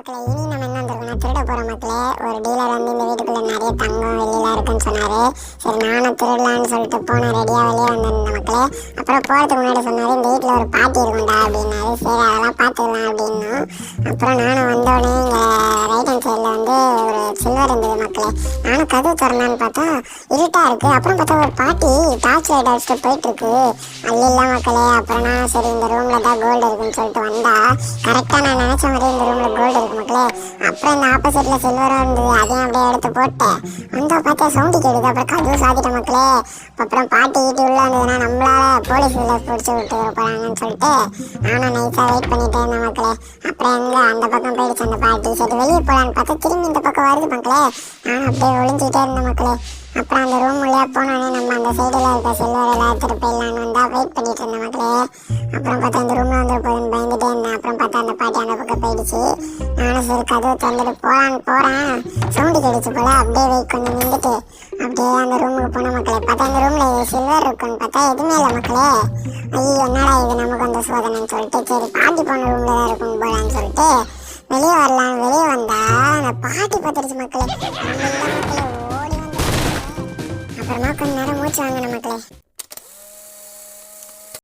மக்களே இனி நம்ம என்ன வந்திருக்கோம்னா திருட போகிற மக்களே ஒரு டீலர் வந்து இந்த வீட்டுக்குள்ள நிறைய தங்கம் வெளியெல்லாம் இருக்குன்னு சொன்னார். சரி நானும் திருடலான்னு சொல்லிட்டு போனேன் ரெடியாக வெளியே வந்திருந்தேன் மக்களே. அப்புறம் போகிறதுக்கு முன்னாடி சொன்னார் இந்த வீட்டில் ஒரு பாட்டி இருக்கும்டா அப்படின்னாரு. சரி அதெல்லாம் பார்த்துக்கலாம் அப்படின்னு அப்புறம் நானும் வந்தோடனே இங்கே ரைட் ஹேண்ட் சைடில் வந்து ஒரு சில்வர் இருந்தது மக்களே. நானும் கதவு திறந்தான்னு பார்த்தா இருட்டாக இருக்குது அப்புறம் பார்த்தா ஒரு பாட்டி டார்ச் லைட் அடிச்சுட்டு போயிட்டுருக்கு. அல்ல இல்லை மக்களே. அப்புறம் நான் சரி இந்த ரூமில் தான் கோல்டு இருக்குன்னு சொல்லிட்டு வந்தா கரெக்டாக நான் நினச்ச மாதிரி இந்த ரூமில் கோல்டு இருக்கு மக்களே. ஃப்ரெண்ட் ஆப்போசிட்ல சில்வரும் இருந்தது. அதையும் அப்படியே எடுத்து போட்டேன் அந்த பார்த்தா சவுண்டு கேடுது அப்புறம் கதவு சாதிட்ட மக்களே அப்புறம் பாட்டி வீட்டு உள்ள வந்ததுன்னா நம்மளால போலீஸ் உள்ள பிடிச்சி விட்டு போறாங்கன்னு சொல்லிட்டு நானும் நைஸா வெயிட் பண்ணிட்டே இருந்தேன் மக்களே. அப்புறம் எங்க அந்த பக்கம் போயிடுச்சு அந்த பாட்டி. சரி வெளியே போலான்னு பார்த்தா திரும்பி இந்த பக்கம் வருது மக்களே. நானும் அப்படியே ஒளிஞ்சிட்டே இருந்தேன் மக்களே. அப்புறம் அந்த ரூம் வழியா போனோடனே நம்ம அந்த சைடில் இருக்க சில்வர் எல்லாம் எடுத்துட்டு போயிடலான்னு வந்தால் வெயிட் பண்ணிட்டு இருந்த மக்களே. அப்புறம் பார்த்தா அந்த ரூமில் வந்து போகுதுன்னு பயந்துட்டே இருந்தேன். அப்புறம் பார்த்தா அந்த பாட்டி அந்த பக்கம் போயிடுச்சு. நானும் சரி கதவு திறந்துட்டு போகலான்னு போகிறேன் சவுண்டு கிடைச்சு போல அப்படியே வெயிட் கொஞ்சம் நின்றுட்டு. அப்படியே அந்த ரூமுக்கு போன மக்களே பார்த்தா அந்த ரூமில் சில்வர் இருக்குன்னு பார்த்தா எதுவுமே இல்லை மக்களே. ஐயோ என்னடா இது நமக்கு அந்த சோதனைன்னு சொல்லிட்டு சரி பாட்டி போன ரூமில் தான் இருக்கும் போகலான்னு சொல்லிட்டு வெளியே வரலாம் வெளியே வந்தால் அந்த பாட்டி பார்த்துருச்சு மக்களே அப்புறமா கொஞ்ச நேரம் மூச்சு வாங்கணும் மக்களே.